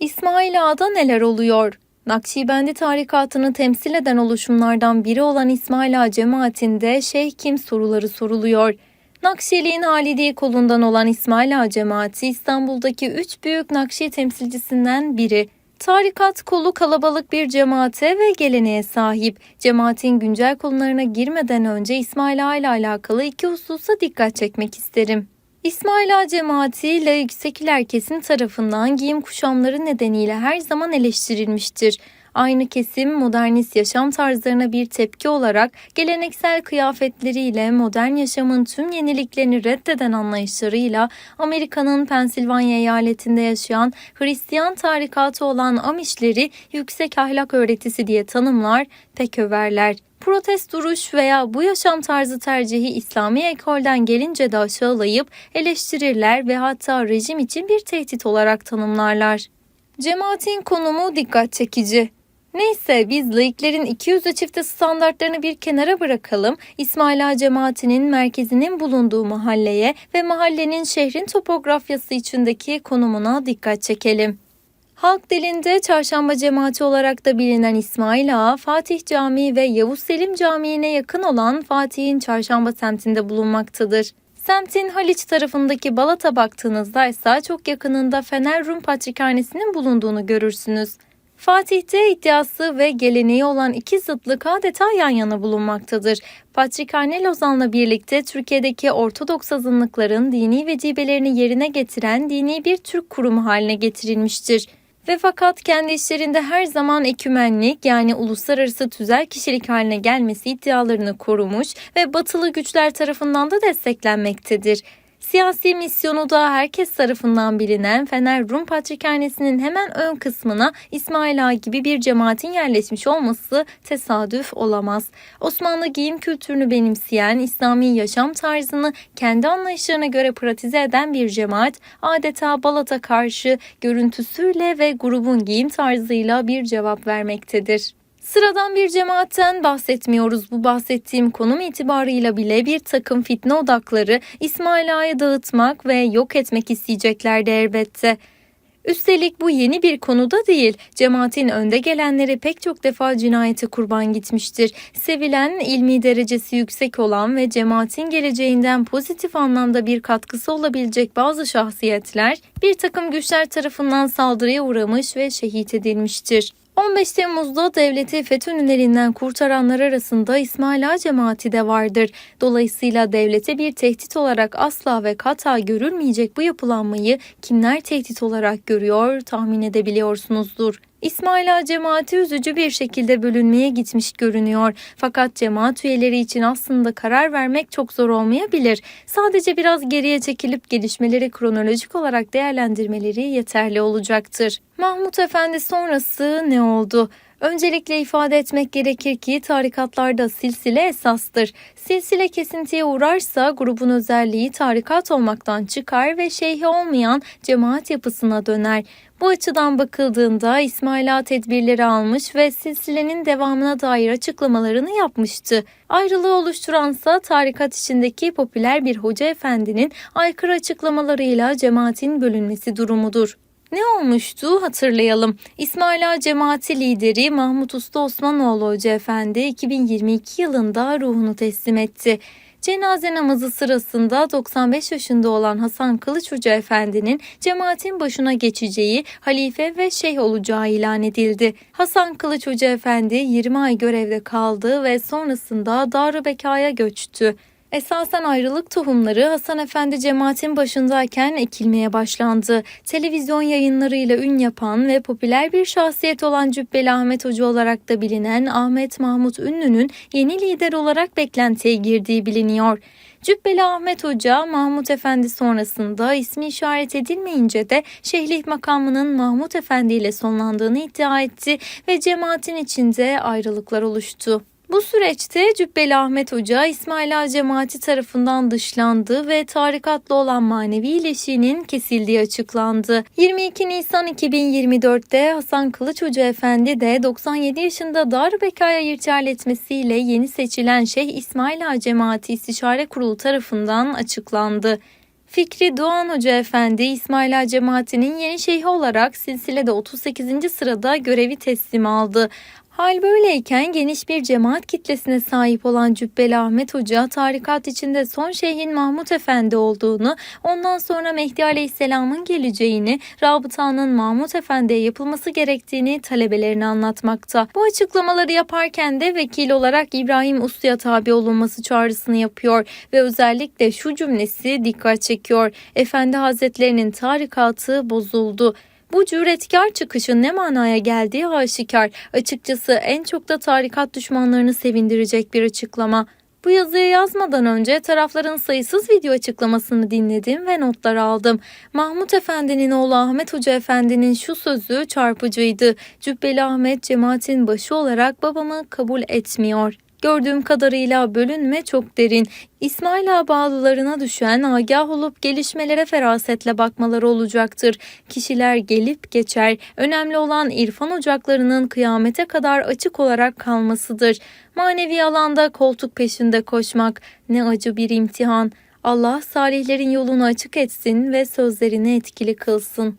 İsmail Ağa'da neler oluyor? Nakşibendi tarikatını temsil eden oluşumlardan biri olan İsmail Ağa cemaatinde Şeyh Kim soruları soruluyor. Nakşiliğin Halidi kolundan olan İsmail Ağa cemaati İstanbul'daki üç büyük Nakşi temsilcisinden biri. Tarikat kolu kalabalık bir cemaate ve geleneğe sahip. Cemaatin güncel konularına girmeden önce İsmail Ağa ile alakalı iki hususa dikkat çekmek isterim. İsmail Ağa cemaati laik seküler kesim tarafından giyim kuşamları nedeniyle her zaman eleştirilmiştir. Aynı kesim modernist yaşam tarzlarına bir tepki olarak geleneksel kıyafetleriyle modern yaşamın tüm yeniliklerini reddeden anlayışlarıyla Amerika'nın Pensilvanya eyaletinde yaşayan Hristiyan tarikatı olan Amişleri yüksek ahlak öğretisi diye tanımlar, pek överler. Protest duruş veya bu yaşam tarzı tercihi İslami ekolden gelince de aşağılayıp eleştirirler ve hatta rejim için bir tehdit olarak tanımlarlar. Cemaatin konumu dikkat çekici. Neyse biz laiklerin iki yüzlü çifte standartlarını bir kenara bırakalım. İsmail Ağa cemaatinin merkezinin bulunduğu mahalleye ve mahallenin şehrin topografyası içindeki konumuna dikkat çekelim. Halk dilinde çarşamba cemaati olarak da bilinen İsmail Ağa, Fatih Camii ve Yavuz Selim Camii'ne yakın olan Fatih'in çarşamba semtinde bulunmaktadır. Semtin Haliç tarafındaki Balat'a baktığınızda ise çok yakınında Fener Rum Patrikhanesi'nin bulunduğunu görürsünüz. Fatih'te iddiası ve geleneği olan iki zıtlık adeta yan yana bulunmaktadır. Patrikhane Lozan'la birlikte Türkiye'deki Ortodoks azınlıkların dini vecibelerini yerine getiren dini bir Türk kurumu haline getirilmiştir. Ve fakat kendi işlerinde her zaman ekümenlik yani uluslararası tüzel kişilik haline gelmesi iddialarını korumuş ve batılı güçler tarafından da desteklenmektedir. Siyasi misyonu da herkes tarafından bilinen Fener Rum Patrikhanesi'nin hemen ön kısmına İsmail Ağa gibi bir cemaatin yerleşmiş olması tesadüf olamaz. Osmanlı giyim kültürünü benimseyen, İslami yaşam tarzını kendi anlayışlarına göre pratize eden bir cemaat adeta Balat'a karşı görüntüsüyle ve grubun giyim tarzıyla bir cevap vermektedir. Sıradan bir cemaatten bahsetmiyoruz. Bu bahsettiğim konum itibarıyla bile bir takım fitne odakları İsmail Ağa'yı dağıtmak ve yok etmek isteyeceklerdi elbette. Üstelik bu yeni bir konu da değil. Cemaatin önde gelenleri pek çok defa cinayete kurban gitmiştir. Sevilen, ilmi derecesi yüksek olan ve cemaatin geleceğinden pozitif anlamda bir katkısı olabilecek bazı şahsiyetler bir takım güçler tarafından saldırıya uğramış ve şehit edilmiştir. 15 Temmuz'da devleti FETÖ'nün elinden kurtaranlar arasında İsmail Ağa cemaati de vardır. Dolayısıyla devlete bir tehdit olarak asla ve kata görülmeyecek bu yapılanmayı kimler tehdit olarak görüyor tahmin edebiliyorsunuzdur. İsmail Ağa cemaati üzücü bir şekilde bölünmeye gitmiş görünüyor. Fakat cemaat üyeleri için aslında karar vermek çok zor olmayabilir. Sadece biraz geriye çekilip gelişmeleri kronolojik olarak değerlendirmeleri yeterli olacaktır. Mahmut Efendi sonrası ne oldu? Öncelikle ifade etmek gerekir ki tarikatlarda silsile esastır. Silsile kesintiye uğrarsa grubun özelliği tarikat olmaktan çıkar ve şeyhi olmayan cemaat yapısına döner. Bu açıdan bakıldığında İsmail Ağa tedbirleri almış ve silsilenin devamına dair açıklamalarını yapmıştı. Ayrılığı oluşturansa tarikat içindeki popüler bir hoca efendinin aykırı açıklamalarıyla cemaatin bölünmesi durumudur. Ne olmuştu hatırlayalım. İsmail Ağa cemaati lideri Mahmut Usta Osmanoğlu Hoca Efendi 2022 yılında ruhunu teslim etti. Cenaze namazı sırasında 95 yaşında olan Hasan Kılıç Hoca Efendi'nin cemaatin başına geçeceği, halife ve şeyh olacağı ilan edildi. Hasan Kılıç Hoca Efendi 20 ay görevde kaldı ve sonrasında Darı Beka'ya göçtü. Esasen ayrılık tohumları Hasan Efendi cemaatin başındayken ekilmeye başlandı. Televizyon yayınlarıyla ün yapan ve popüler bir şahsiyet olan Cübbeli Ahmet Hoca olarak da bilinen Ahmet Mahmut Ünlü'nün yeni lider olarak beklentiye girdiği biliniyor. Cübbeli Ahmet Hoca Mahmut Efendi sonrasında ismi işaret edilmeyince de şeyhlik makamının Mahmut Efendi ile sonlandığını iddia etti ve cemaatin içinde ayrılıklar oluştu. Bu süreçte Cübbeli Ahmet Hoca İsmail Ağa cemaati tarafından dışlandı ve tarikatla olan manevi ilişiğinin kesildiği açıklandı. 22 Nisan 2024'te Hasan Kılıç Hoca Efendi de 97 yaşında Darbekaya irtihal etmesiyle yeni seçilen Şeyh İsmail Ağa Cemaati İstişare Kurulu tarafından açıklandı. Fikri Doğan Hoca Efendi İsmail Ağa cemaatinin yeni şeyhi olarak silsilede 38. sırada görevi teslim aldı. Hal böyleyken geniş bir cemaat kitlesine sahip olan Cübbeli Ahmet Hoca tarikat içinde son şeyhin Mahmut Efendi olduğunu, ondan sonra Mehdi Aleyhisselam'ın geleceğini, rabıtanın Mahmut Efendi'ye yapılması gerektiğini talebelerine anlatmakta. Bu açıklamaları yaparken de vekil olarak İbrahim Uslu'ya tabi olunması çağrısını yapıyor ve özellikle şu cümlesi dikkat çekiyor. Efendi Hazretlerinin tarikatı bozuldu. Bu cüretkar çıkışın ne manaya geldiği aşikar. Açıkçası en çok da tarikat düşmanlarını sevindirecek bir açıklama. Bu yazıyı yazmadan önce tarafların sayısız video açıklamasını dinledim ve notlar aldım. Mahmut Efendi'nin oğlu Ahmet Hoca Efendi'nin şu sözü çarpıcıydı. Cübbeli Ahmet cemaatin başı olarak babamı kabul etmiyor. Gördüğüm kadarıyla bölünme çok derin. İsmail Ağa bağlılarına düşen agah olup gelişmelere ferasetle bakmaları olacaktır. Kişiler gelip geçer. Önemli olan irfan ocaklarının kıyamete kadar açık olarak kalmasıdır. Manevi alanda koltuk peşinde koşmak ne acı bir imtihan. Allah salihlerin yolunu açık etsin ve sözlerini etkili kılsın.